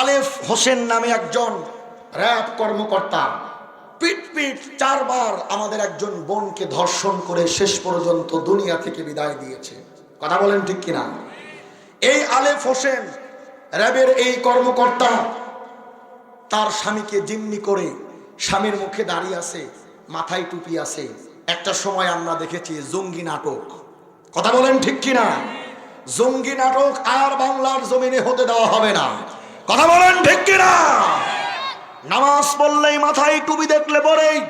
আলেফ হোসেন নামে একজন র্যাব কর্মকর্তা পিট পিট চারবার আমাদের একজন বোনকে ধর্ষণ করে শেষ পর্যন্ত দুনিয়া থেকে বিদায় দিয়েছে। কথা বলেন ঠিক কিনা? এই আলেফ হোসেন র্যাবের এই কর্মকর্তা, তার স্বামীকে জিম্মি করে স্বামীর মুখে দাঁড়িয়ে আছে, মাথায় টুপি আছে। একটা সময় আমরা দেখেছি জঙ্গি নাটক। কথা বলেন ঠিক কিনা? জঙ্গি নাটক আর বাংলার জমিনে হতে দেওয়া হবে না। কথা বলেন ঠিক কিনা? নামাজ পড়লেই মাথায় টুপি দেখলে পরেই,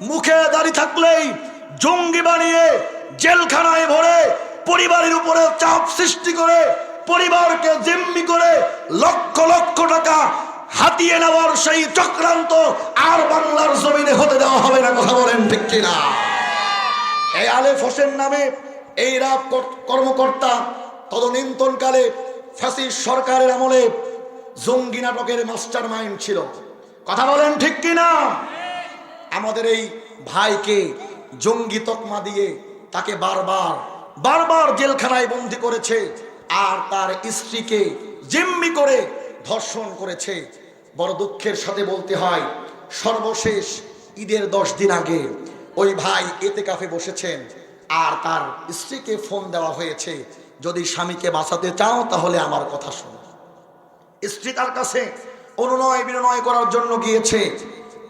মুখে দাঁড়িয়ে থাকলেই জঙ্গি বানিয়ে জেলখানায় ভরে পরিবারের উপরে চাপ সৃষ্টি করে, পরিবারকে জিম্মি করে লক্ষ লক্ষ টাকা হাতিয়ে নেওয়ার সেই চক্রান্ত আর বাংলার জমিনে হতে দেওয়া হবে না, কথা বলেন ঠিক কিনা? এই আলেফ হোসেন নামে এই রাব কর- কর্মকর্তা তদনীন্তনকালে ফ্যাসিস্ট সরকারের আমলে জঙ্গি নাটকের মাস্টার মাইন্ড ছিল। কথা বলেন ঠিক কিনা? আমাদের এই ভাইকে জঙ্গি তকমা দিয়ে তাকে বারবার বারবার জেলখানায় বন্দি করেছে আর তার স্ত্রীকে জিম্মি করে ধর্ষণ করেছে। বড় দুঃখের সাথে বলতে হয়, সর্বশেষ ঈদের দশ দিন আগে ওই ভাই এতে কাফে বসেছেন আর তার স্ত্রীকে ফোন দেওয়া হয়েছে, যদি স্বামীকে বাঁচাতে চাও তাহলে আমার কথা শোনো। স্ত্রী তার কাছে অনুনয় বিনয় করার জন্য গিয়েছে।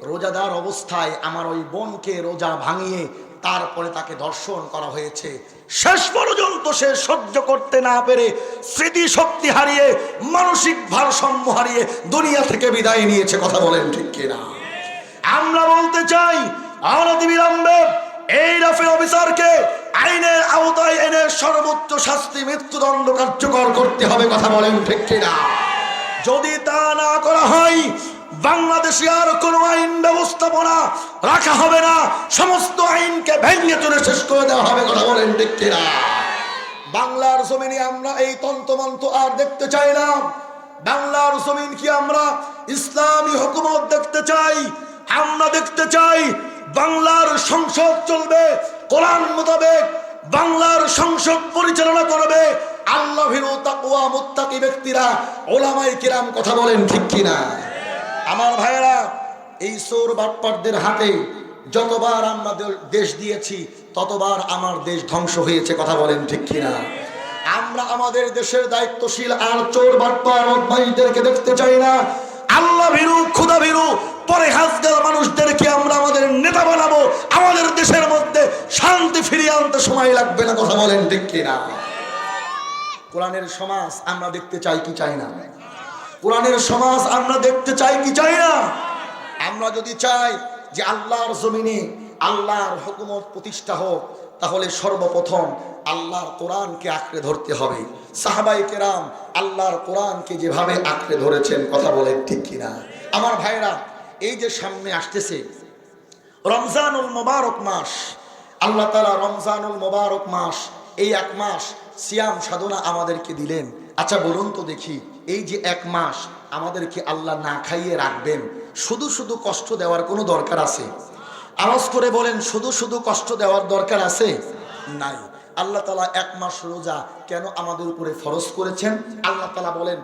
রোজাদার অবস্থায় আমার ওই বোনকে রোজা ভাঙিয়ে তারপরে তাকে দর্শন করা হয়েছে। শেষ পর্যন্ত সে সহ্য করতে না পেরে স্মৃতি শক্তি হারিয়ে, মানসিক ভারসাম্য হারিয়ে দুনিয়া থেকে বিদায় নিয়েছে। কথা বলেন ঠিক কিনা? আমরা বলতে চাই অনতি বিলম্বে এই রাফেল অফিসারকে আইনের আওতায় এনে সর্বোচ্চ শাস্তি মৃত্যুদণ্ড কার্যকর করতে হবে। কথা বলেন ঠিক কিনা? যদি তা না করা হয়, বাংলাদেশে আর কোনো আইন ব্যবস্থাপনা রাখা হবে না। সমস্ত আইনকে ভেঙে চলে শেষ করে দেওয়া হবে, কথা বলেন কিনা? বাংলার জমিনে আমরা এই তন্ত্রমন্ত্র আর দেখতে চাই না। বাংলার জমিন কি আমরা ইসলামী হুকুমত দেখতে চাই? আমরা দেখতে চাই বাংলার সংসদ চলবে, কোরআন মোতাবেক বাংলার সংসদ পরিচালনা করবে আল্লাহ ভীরু তাকুয়া মুত্তাকি ব্যক্তিরা ওলামাই কিরাম কথা বলেন ঠিক কিনা? আমার ভাইয়েরা, এই সোর বাটপারদের হাতে যতবার আমরা দেশ দিয়েছি, ততবার আমার দেশ ধ্বংস হয়েছে, কথা বলেন ঠিক কিনা? আমরা আমাদের দেশের দায়িত্বশীল আর চোর বাটপার বদমাইশদেরকে দেখতে চাই না। আল্লাহ ভীরু ক্ষুদা ভীরু, পরে হাজগার মানুষদেরকে আমরা আমাদের নেতা বানাবো। আমাদের দেশের মধ্যে শান্তি ফিরিয়ে আনতে সময় লাগবে না, কথা বলেন ঠিক কিনা? কোরআনের সমাজ আমরা দেখতে চাই কি চাই না? কোরআনের সমাজ আমরা দেখতে চাই কি চাই না? আমরা যদি চাই যে আল্লাহর জমিনে আল্লাহর হুকুমত প্রতিষ্ঠা হোক, তাহলে সর্বপ্রথম আল্লাহর কোরআনকে আঁকড়ে ধরতে হবে। সাহাবাই কেরাম আল্লাহর কোরআনকে যেভাবে আঁকড়ে ধরেছেন, কথা বলে ঠিক কিনা? আমার ভাইরা এই যে সামনে আসতেছে, রমজানুল মোবারক মাস, আল্লাহ তালা রমজানুল মোবারক মাস, এই এক মাস সিয়াম সাধনা আমাদেরকে দিলেন। আচ্ছা বলুন তো দেখি, এই যে এক মাস আমাদেরকে আল্লাহ না খাইয়ে রাখবেন, শুধু শুধু কষ্ট দেওয়ার কোনো দরকার আছে? আওয়াজ করে বলেন, শুধু শুধু কষ্ট দেওয়ার দরকার আছে? নাই। আল্লাহ তালা এক মাস রোজা কেন আমাদের উপরে ফরজ করেছেন? আল্লাহ তালা বলেন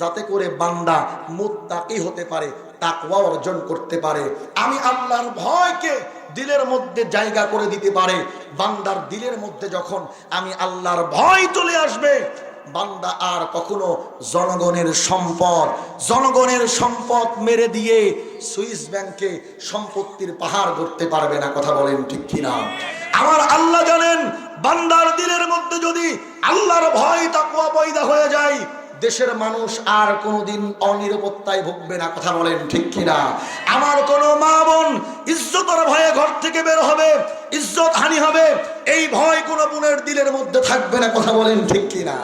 যাতে করে বান্দা মুত্তাকি হতে পারে, তাকওয়া অর্জন করতে পারে। আমি আল্লাহর ভয়কে দিলের মধ্যে জায়গা করে দিতে পারে। বান্দার দিলের মধ্যে যখন আমি আল্লাহর ভয় চলে আসবে, বান্দা আর কখনো জনগণের সম্পদ জনগণের সম্পদ মেরে দিয়ে সুইস ব্যাংকে সম্পত্তির পাহাড় করতে পারবে না, কথা বলেন ঠিক কিনা? আমার আল্লাহ জানেন, বান্দার দিলের মধ্যে যদি আল্লাহর ভয় তাকুয়া পয়দা হয়ে যায়, দেশের মানুষ আর কোনোদিন অনিরাপত্তায় ভুগবে না, কথা বলেন ঠিক কিনা? আমার কোনো মা বোন ইজ্জতের ভয়ে ঘর থেকে বের হবে, ইজ্জত হানি হবে, এই ভয় কোনো বোনের দিলের মধ্যে থাকবে না, কথা বলেন ঠিক কিনা?